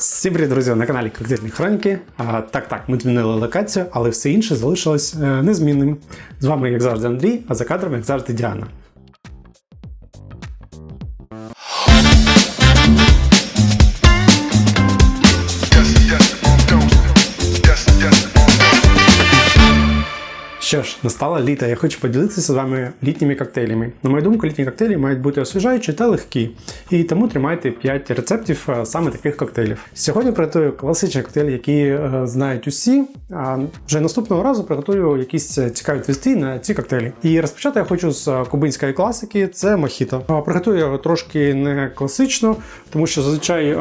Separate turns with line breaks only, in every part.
Всім привіт, друзі, на каналі Коктейльні Хроніки. А, так, так, ми змінили локацію, але все інше залишилось е, незмінним. З вами, як завжди, Андрій, а за кадром, як завжди, Діана. Настало літо. Я хочу поділитися з вами літніми коктейлями. На мою думку, літні коктейлі мають бути освіжаючі та легкі. І тому тримайте 5 рецептів е, саме таких коктейлів. Сьогодні приготую класичний коктейль, який е, знають усі. А вже наступного разу приготую якісь е, цікаві твісти на ці коктейлі. І розпочати я хочу з кубинської класики, це мохіто. Приготую його трошки не класично, тому що зазвичай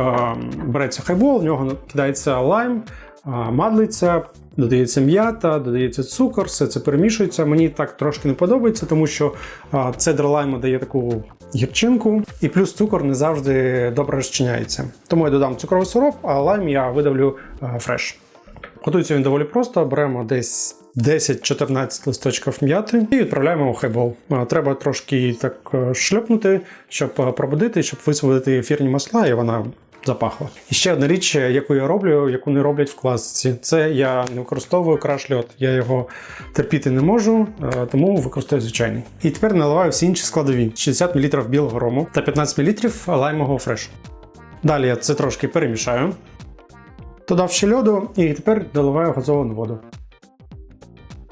береться хайбол, в нього кидається лайм. Мадлиця, додається м'ята, додається цукор, все це перемішується. Мені так трошки не подобається, тому що а, цедра лайму дає таку гірчинку, і плюс цукор не завжди добре розчиняється. Тому я додам цукровий сироп, а лайм я видавлю фреш. Готується він доволі просто. Беремо десь 10-14 листочків м'яти і відправляємо у хайбол. Треба трошки так е, шльопнути, щоб е, пробудити, щоб висвободити ефірні масла, і вона запахла. І ще одна річ, яку я роблю, яку не роблять в класиці, це я не використовую краш льод. Я його терпіти не можу, е, тому використовую звичайний. І тепер наливаю всі інші складові: 60 мл білого рому та 15 мл лаймового фрешу. Далі я це трошки перемішаю. Додав ще льоду і тепер доливаю газовану воду.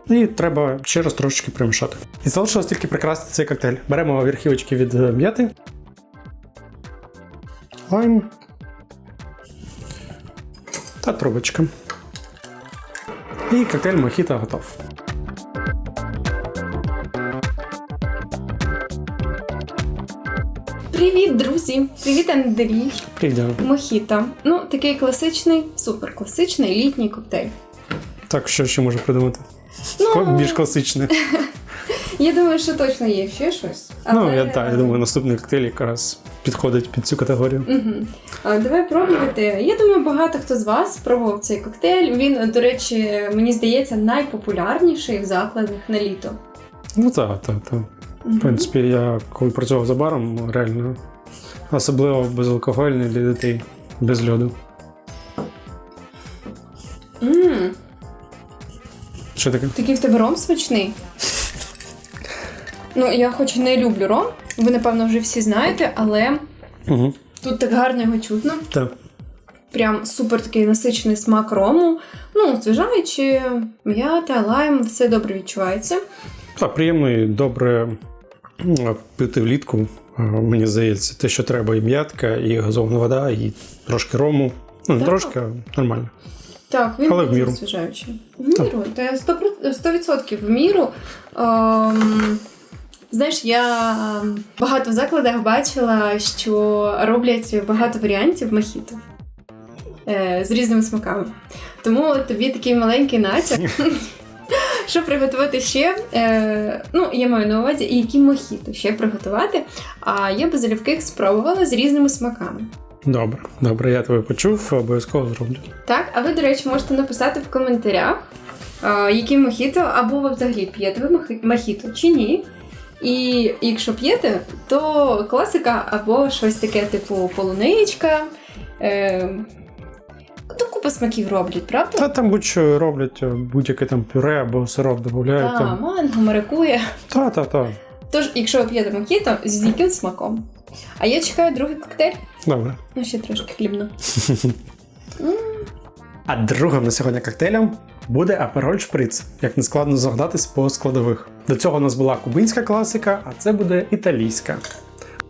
І треба ще раз трошечки перемішати. І залишилось тільки прикрасити цей коктейль. Беремо верхівочки від е, м'яти. Лайм. Та трубочка. І коктейль мохіто готов.
Привіт, друзі! Привіт, Андрій!
Привіт.
Мохіто. Ну, такий класичний, супер класичний літній коктейль.
Так, що ще можу придумати?
Ну,
Більш класичне.
я думаю, що точно є ще щось.
Ну, я так, я думаю, наступний коктейль якраз підходить під цю категорію.
Угу. А, давай пробувати. Я думаю, багато хто з вас спробував цей коктейль. Він, до речі, мені здається, найпопулярніший в закладах на літо.
Ну так, так, так. В принципі, я коли працював за баром, реально особливо безалкогольний для дітей без льоду. Що таке?
Такий в тебе ром смачний. Ну, я хоч не люблю ром, ви, напевно, вже всі знаєте, але
Угу.
тут так гарно його чутно.
Так.
Прям супер такий насичений смак рому. Ну, освіжаючи, м'ята, лайм, все добре відчувається.
Так, приємно і добре пити влітку. Мені здається, те, що треба, і м'ятка, і газована вода, і трошки рому. Ну, не трошки, а нормально.
Так, він
Але в міру.
освіжаючий. В міру, та 100%, 100% в міру. Ем, знаєш, я ем, багато в закладах бачила, що роблять багато варіантів мохіто е, з різними смаками. Тому тобі такий маленький натяк. Що приготувати ще? Е, ну, я маю на увазі, і які мохіто ще приготувати. А я би залюбки спробувала з різними смаками.
Добре, добре, я тебе почув, обов'язково зроблю.
Так, а ви, до речі, можете написати в коментарях, а, які мохіто, або ви взагалі п'єте ви мохі- мохіто чи ні. І якщо п'єте, то класика або щось таке, типу полуничка. Е, ну, купа смаків роблять, правда?
Та там будь-що роблять, будь-яке там пюре або сироп додають.
Та,
Там.
манго, маракує.
Та, та, та.
Тож, якщо ви п'єте мохіто, з яким смаком? А я чекаю другий коктейль.
Добре.
Ну, ще трошки хлібно.
А другим на сьогодні коктейлем буде апероль шприц, як не складно згадатись по складових. До цього у нас була кубинська класика, а це буде італійська.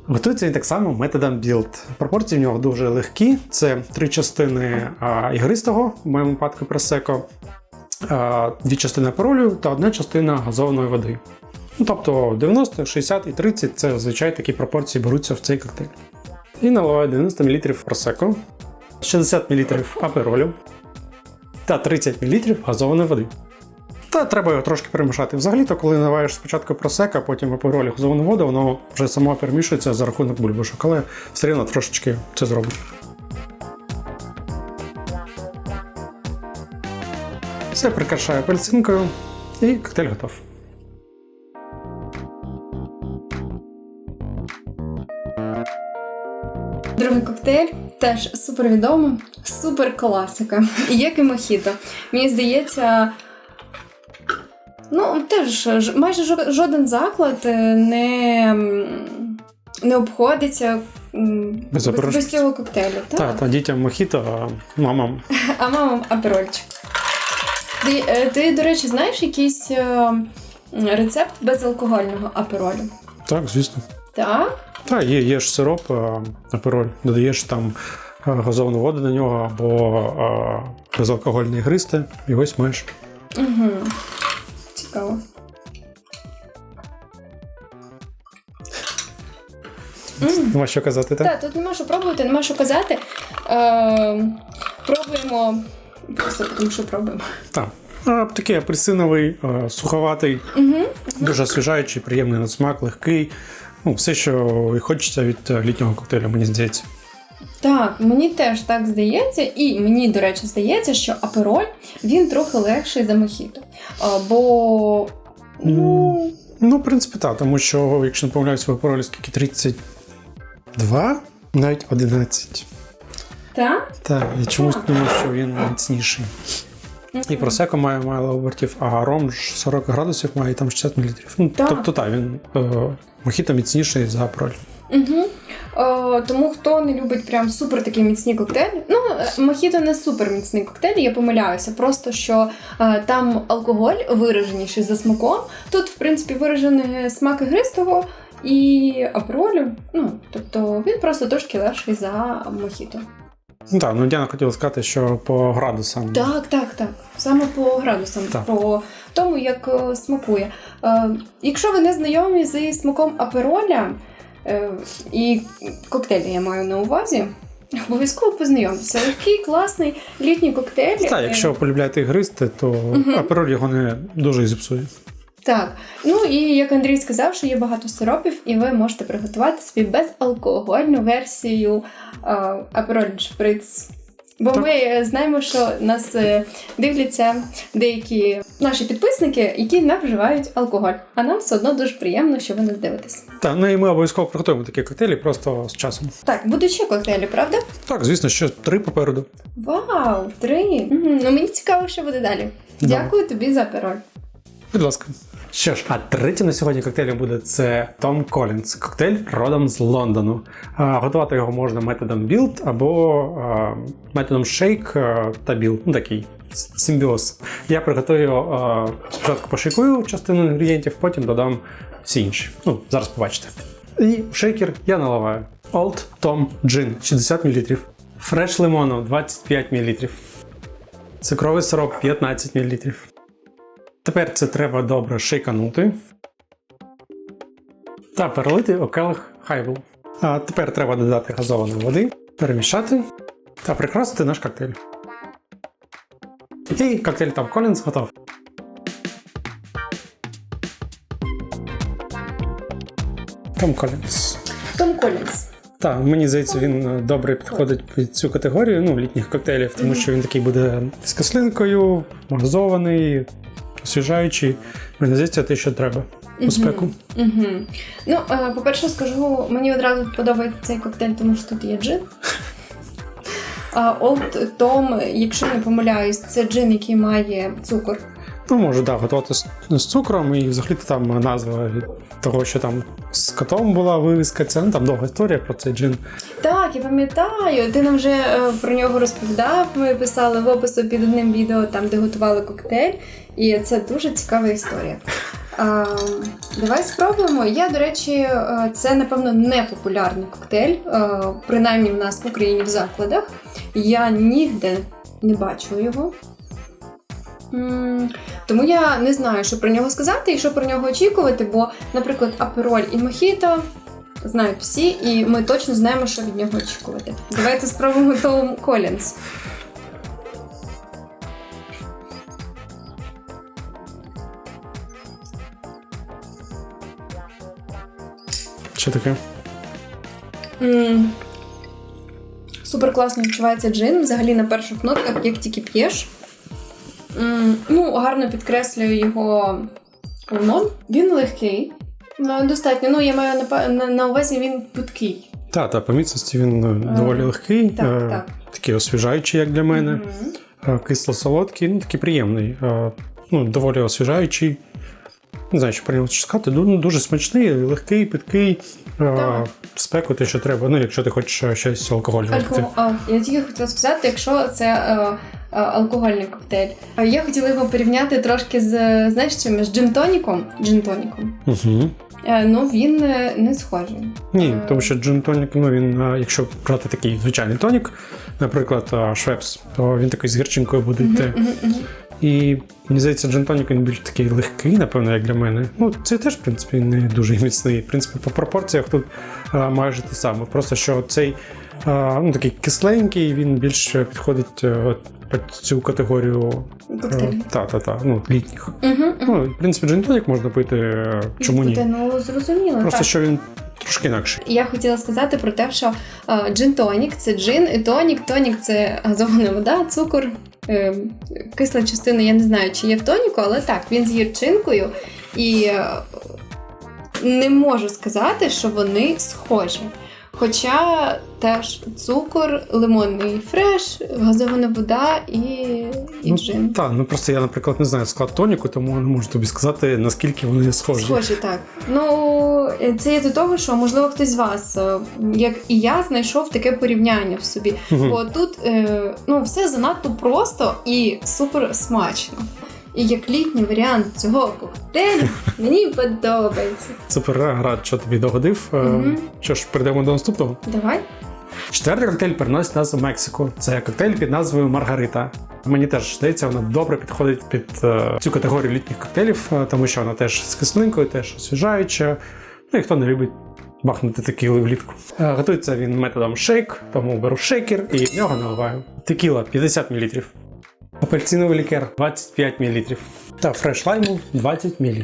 Готується він так само методом білд. Пропорції в нього дуже легкі. Це три частини а, ігристого, в моєму випадку просеко, а, дві частини аперолю та одна частина газованої води. Ну, тобто 90, 60 і 30 це зазвичай такі пропорції беруться в цей коктейль. І наливаю 90 мл просеко, 60 мл аперолю та 30 мл газованої води. Та треба його трошки перемішати. Взагалі-то, коли наливаєш спочатку просека, потім аперолі газовану воду, воно вже само перемішується за рахунок бульбашок, але все одно трошечки це зроблю. Все прикрашаю апельсинкою і коктейль готов.
Другий коктейль Теж супер відомо, супер класика. І як і мохіто. Мені здається, ну теж майже жоден заклад е, не, не обходиться
Без
без, без цього коктейлю. Так?
Та, та дітям мохіто, а мамам.
А мама аперольчик. Ти, е, ти, до речі, знаєш якийсь е, рецепт безалкогольного аперолю?
Так, звісно.
Так?
Та, є, є ж сироп, апероль, додаєш там газовану воду до нього або а, безалкогольне гристе, і ось маєш.
Угу. Цікаво.
Нема що казати, так?
Так, тут нема що пробувати, нема що казати. Е, пробуємо. Просто тому що пробуємо.
Так. Такий апельсиновий, суховатий,
Угу.
дуже освіжаючий, приємний на смак, легкий. Ну, все, що і хочеться від е, літнього коктейля, мені здається.
Так, мені теж так здається, і мені, до речі, здається, що апероль він трохи легший за мохіто. Бо. Ну,
Ну, в принципі, так, тому що, якщо не помиляюсь, в аперолі скільки 32, навіть 11.
так?
Так, я чомусь думаю, що він міцніший. І просеко має мало обертів, а ром ж 40 градусів має і там 60 мл. Ну,
Так.
тобто так, він е, мохіто міцніший за апероль.
Угу. Е, тому хто не любить прям супер такі міцні коктейлі. Ну, е, мохіто не супер міцний коктейль, я помиляюся. Просто що е, там алкоголь вираженіший за смаком. Тут, в принципі, виражений смак ігристого і аперолю. Ну, тобто він просто трошки легший за мохіто.
Ну так, ну Діана хотіла сказати, що по градусам.
Так, так, так. Саме по градусам,
Так.
по тому, як смакує. Е, якщо ви не знайомі зі смаком апероля і коктейлі я маю на увазі, обов'язково познайомтеся. Легкий, класний літній коктейль.
Так,
Е,
якщо полюбляєте гристи, то апероль його не дуже зіпсує.
Так. Ну і як Андрій сказав, що є багато сиропів, і ви можете приготувати собі безалкогольну версію е, Aperol Spritz. Бо
Так.
ми е, знаємо, що нас е, дивляться деякі наші підписники, які не вживають алкоголь. А нам все одно дуже приємно, що ви нас дивитесь.
Так, ну і ми обов'язково приготуємо такі коктейлі просто з часом.
Так, будуть ще коктейлі, правда?
Так, звісно, ще три попереду.
Вау, три! Мгм. Ну мені цікаво, що буде далі.
Да.
Дякую тобі за пароль.
Будь ласка. Що ж, а третім на сьогодні коктейлем буде це Том Колінс. Коктейль родом з Лондону. А, готувати його можна методом білд або а, методом шейк та білд. Ну такий симбіоз. Я приготую а, спочатку пошейкую частину інгредієнтів, потім додам всі інші. Ну, зараз побачите. І шейкер я наливаю Old Tom Gin 60 мл. Фреш лимону 25 мл. Цукровий сироп 15 мл. Тепер це треба добре шейканути та перелити у келих хайбл. А тепер треба додати газованої води, перемішати та прикрасити наш коктейль. І коктейль Tom Collins готов. Tom Collins.
Том Колінс.
Так, мені здається, він е, добре підходить під цю категорію ну, літніх коктейлів, тому що він такий буде з кислинкою, газований, освіжаючий. Мені здається, те, що треба у спеку.
Угу. Ну, е, по-перше, скажу, мені одразу подобається цей коктейль, тому що тут є джин. Old Tom, якщо не помиляюсь, це джин, який має цукор.
Ну, може, да, готувати з, з цукром, і взагалі там назва того, що там з котом була вивіска. Це ну, там довга історія про цей джин.
Так, я пам'ятаю, ти нам вже е, про нього розповідав. Ми писали в опису під одним відео, там, де готували коктейль, і це дуже цікава історія. А, давай спробуємо. Я, до речі, е, це, напевно, не популярний коктейль, е, принаймні в нас в Україні в закладах. Я ніде не бачила його. Тому я не знаю, що про нього сказати і що про нього очікувати, бо, наприклад, апероль і мохіто знають всі, і ми точно знаємо, що від нього очікувати. Давайте спробуємо Том Колінс.
Що таке?
Супер класно відчувається джин. Взагалі на перших нотках, як тільки п'єш. Ну, гарно підкреслюю його лимон. Він легкий. Ну, достатньо. Ну, я маю на, увазі він путкий.
Та, та, по міцності він е, доволі легкий,
так,
е,
так.
такий освіжаючий, як для мене. Е, Кисло-солодкий, ну такий приємний, е, ну, доволі освіжаючий. Не знаю, що про нього сказати. Ну, дуже смачний, легкий, питкий, е, спеку те, що треба. Ну, якщо ти хочеш е, щось алкогольне.
Алкоголь. Я тільки хотіла сказати, якщо це е, е, алкогольний коктейль. А я хотіла його порівняти трошки з знаєш чим? З джин-тоніком. Джин-тоніком.
Угу.
Е, ну він е, не схожий.
Ні,
Е,
тому що джин тонік, ну він, е, якщо брати такий звичайний тонік, наприклад, е, швепс, то він такий з гірчинкою буде йти. І мені здається, джин тонік він більш такий легкий, напевно, як для мене. Ну, це теж, в принципі, не дуже міцний. В принципі, по пропорціях тут е, майже те саме. Просто що цей е, ну, такий кисленький, він більш підходить е, під цю категорію
Коктейль.
та, та, та, ну, літніх.
Угу, угу.
Ну, в принципі, джин тонік можна пити, е, чому ні?
Ну, зрозуміло.
Просто
так.
що він трошки інакший.
Я хотіла сказати про те, що е, джин-тонік це джин і тонік. Тонік це газована вода, цукор, е, кисла частина. Я не знаю, чи є в тоніку, але так, він з гірчинкою. І е, не можу сказати, що вони схожі. Хоча теж цукор, лимонний фреш, газована вода і, і
Ну,
джин.
Так, ну просто я, наприклад, не знаю склад тоніку, тому не можу тобі сказати, наскільки вони схожі.
Схожі, так. Ну, е, це є до того, що можливо хтось з вас, е, як і я, знайшов таке порівняння в собі.
Мгм.
Бо тут е, ну, все занадто просто і супер смачно. І як літній варіант цього коктейлю мені подобається.
Супер рад, що тобі догодив. Е, Що ж, перейдемо до наступного.
Давай.
Четвертий коктейль переносить нас в Мексику. Це коктейль під назвою Маргарита. Мені теж здається, вона добре підходить під е, цю категорію літніх коктейлів, е, тому що вона теж з кислинкою, теж освіжаюча. Ну і хто не любить бахнути текіли влітку. Е, готується він методом шейк, тому беру шейкер і в нього наливаю. Текіла 50 мл. Апельсиновий лікер 25 мл. Та фреш лайму 20 мл.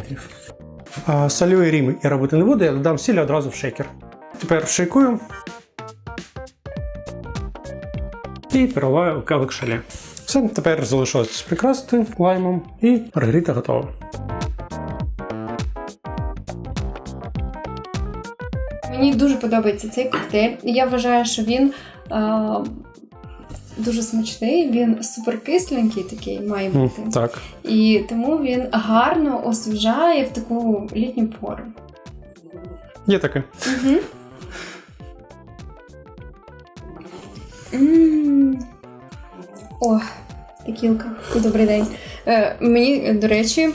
А, солю і ріми я робити не буду, я додам сіль одразу в шейкер. Тепер шейкую. І переливаю в келик шале. Все, тепер залишилось прикрасити лаймом і маргарита готова.
Мені дуже подобається цей коктейль. І я вважаю, що він е, дуже смачний, він суперкисленький такий має бути.
Так.
І тому він гарно освіжає в таку літню пору.
Є таке.
Угу. м О, текілка. Добрий день. Е, мені, до речі,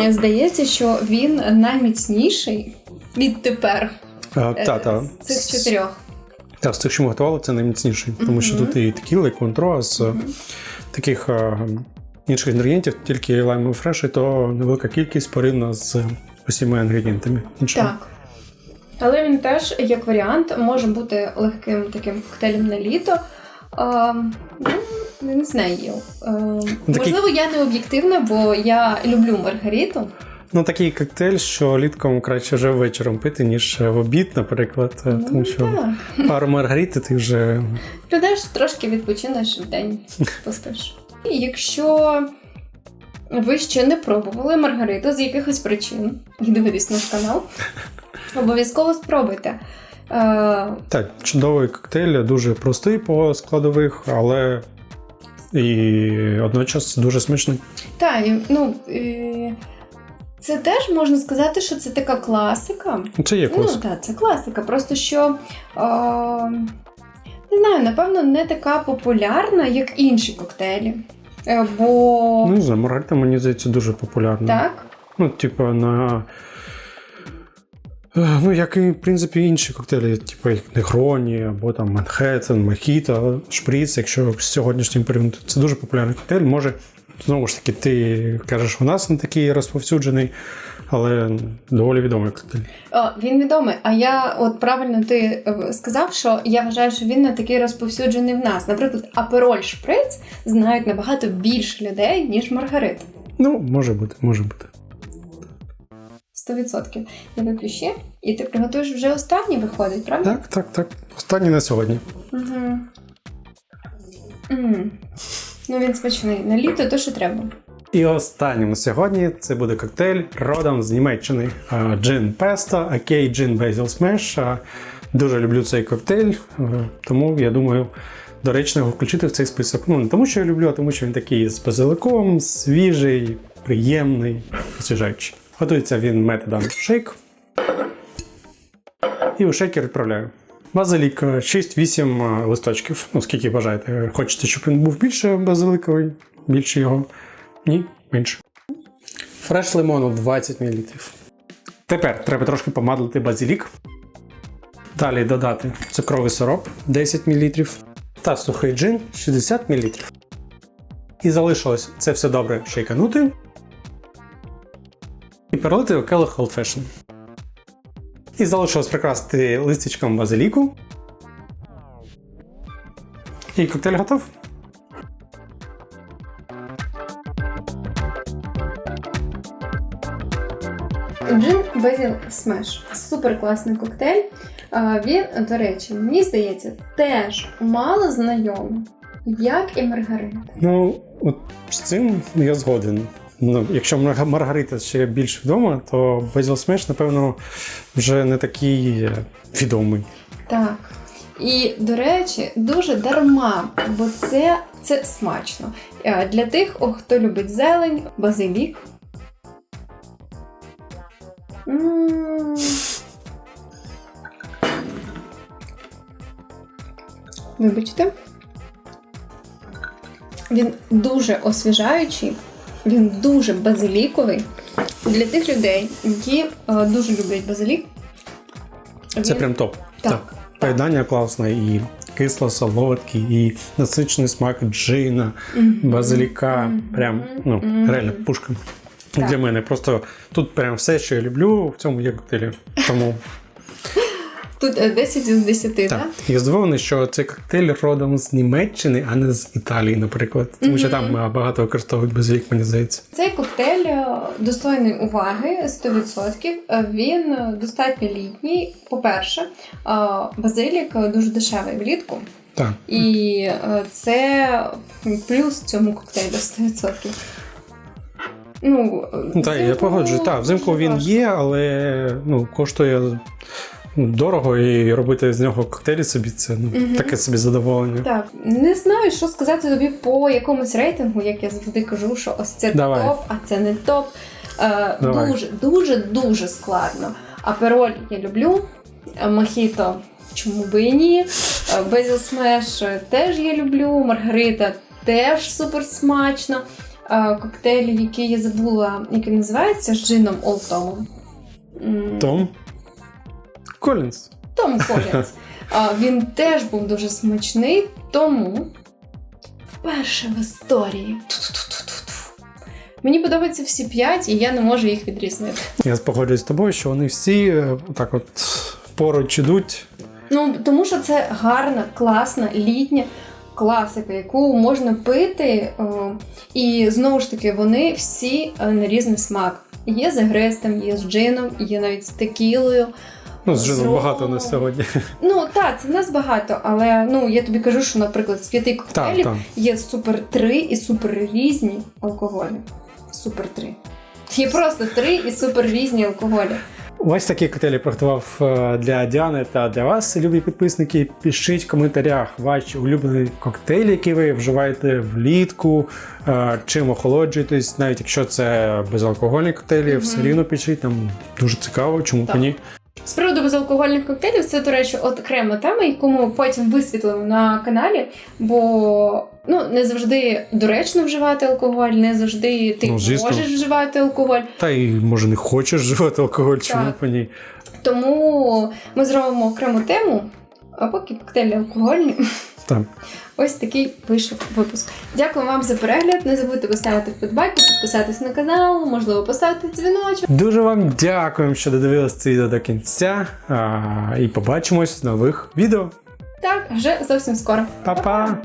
е, здається, що він найміцніший відтепер
А,
е,
та, та.
з цих чотирьох.
Та, з тих, що ми готували, це найміцніший. Тому що тут і текіла, і контро з е, таких е, інших інгредієнтів, тільки лаймовий фреш, і то невелика кількість порівняно з усіма інгредієнтами. іншими.
Так. Але він теж, як варіант, може бути легким таким коктейлем на літо. А, ну, не знаю. Е, Можливо, я не об'єктивна, бо я люблю Маргариту.
Ну, такий коктейль, що літком краще вже вечором пити, ніж в обід, наприклад. е, Тому
Ну,
що
так.
пару маргарити ти вже
Підеш трошки відпочинеш в день, поспиш. І якщо ви ще не пробували Маргариту з якихось причин, і дивитесь наш канал, обов'язково спробуйте. Е,
Так, чудовий коктейль, дуже простий по складових, але і одночас дуже смачний.
Та, і, ну, е, це теж можна сказати, що це така класика.
Це є клас.
Ну, так, це класика. Просто що. Е, не знаю, напевно, не така популярна, як інші коктейлі. Е, бо.
Ну, не знаю, Маргарита, мені здається, дуже популярна.
так.
Ну, типу, на. Е, Ну, як і, в принципі, інші коктейлі, типу як Негроні, або там Манхеттен, Мохіто, Шприц, якщо з сьогоднішнім порівняти, це дуже популярний коктейль. Може, знову ж таки, ти кажеш, у нас не такий розповсюджений, але доволі відомий коктейль.
О, він відомий. А я, от правильно ти е, сказав, що я вважаю, що він не такий розповсюджений в нас. Наприклад, апероль шприц знають набагато більше людей, ніж Маргарита.
Ну, може бути, може бути.
100%. Я ще, і ти приготуєш вже останній виходить, правда?
Так, так, так. Останній на сьогодні.
Угу. м Ну, він смачний. На літо то, що треба.
І останнім сьогодні це буде коктейль родом з Німеччини. Джин Песто, Акей Джин Безіл Смеш. Дуже люблю цей коктейль, тому я думаю, доречно його включити в цей список. Ну, не тому, що я люблю, а тому, що він такий з базиликом, свіжий, приємний, освіжаючий. Готується він методом шейк. І у шейкер відправляю. Базилік е, 6-8 листочків. Ну, скільки бажаєте. Хочете, щоб він був більше базиликовий, більше його. Ні, менше. Фреш лимону 20 мл. Тепер треба трошки помадлити базилік. Далі додати цукровий сироп 10 мл та сухий джин 60 мл. І залишилось це все добре шейканути. І перелити у келих Old Fashion. І залишилось прикрасити листячком базиліку. І коктейль готов.
Джин Безіл Смеш. Супер класний коктейль. Він, до речі, мені здається, теж мало знайомий, як і Маргарита.
Ну, от з цим я згоден. Ну, якщо Марга- Маргарита ще більш відома, то Безіл Смеш, напевно, вже не такий е, відомий.
Так. І, до речі, дуже дарма, бо це, це смачно. Е, Для тих, хто любить зелень, базилік. Вибачте. Він дуже освіжаючий, він дуже базиліковий. Для тих людей, які е, дуже люблять базилік.
Це прям топ.
Так.
Поєднання класне, і кисло, солодкий, і насичений смак джина,
Мгм.
базиліка.
Мгм.
Прям, ну,
Мгм.
реально пушка.
Так.
Для мене просто тут прям все, що я люблю, в цьому є коктейлі. Тому
Тут е, 10 із 10, так?
так. Я здивований, що цей коктейль родом з Німеччини, а не з Італії, наприклад. Тому що там е, багато використовують базилік, мені здається.
Цей коктейль е, достойний уваги 100%. Е, Він е, достатньо літній. По-перше, е, базилік е, дуже дешевий влітку.
Так.
І е, це плюс цьому коктейлю 100%. Ну, е,
Ну, так, я
взимку
погоджуюсь. Так, взимку він є, але ну, коштує дорого і робити з нього коктейлі собі це ну,
Мгм.
таке собі задоволення.
Так, не знаю, що сказати тобі по якомусь рейтингу, як я завжди кажу, що ось це
Давай.
топ, а це не топ. Е,
Давай.
дуже, дуже, дуже складно. Апероль я люблю, е, мохіто, чому би і ні. Е, Безіл смеш е, теж я люблю, Маргарита теж супер смачно. Коктейль, який я забула, який називається з джином Tom.
Том Колінс.
Том Колінс. А, Він теж був дуже смачний, тому вперше в історії. Мені подобаються всі п'ять, і я не можу їх відрізнити.
Я погоджуюсь з тобою, що вони всі е, так от поруч ідуть.
Ну, тому що це гарна, класна, літня класика, яку можна пити. І знову ж таки, вони всі е, на різний смак. Є з агрестом, є з джином, є навіть з текілою.
Ну, з
З
багато на сьогодні.
Ну так, це в нас багато, але ну я тобі кажу, що, наприклад, з п'яти коктейлів
так.
Є супер 3 і супер різні алкоголі. Супер 3. Є просто 3 і супер різні алкоголі.
Ось такі коктейлі приготував е, для Діани та для вас, любі підписники. Пишіть в коментарях ваші улюблені коктейлі, які ви вживаєте влітку, е, чим охолоджуєтесь, навіть якщо це безалкогольні коктейлі, все
Мгм.
рівно пишіть, нам дуже цікаво, чому б
Так.
ні.
З приводу безалкогольних коктейлів, це, до речі, от окрема тема, яку ми потім висвітлимо на каналі, бо ну, не завжди доречно вживати алкоголь, не завжди ти
Ну,
можеш вживати алкоголь.
Та й може не хочеш вживати алкоголь, чому
Так.
б ні.
Тому ми зробимо окрему тему, а поки коктейлі алкогольні.
Так.
Ось такий вийшов випуск. Дякую вам за перегляд. Не забудьте поставити вподобайку, підписатись на канал, можливо, поставити дзвіночок.
Дуже вам дякуємо, що додивились це відео до кінця. А, і побачимось в нових відео.
Так, вже зовсім скоро.
Па-па!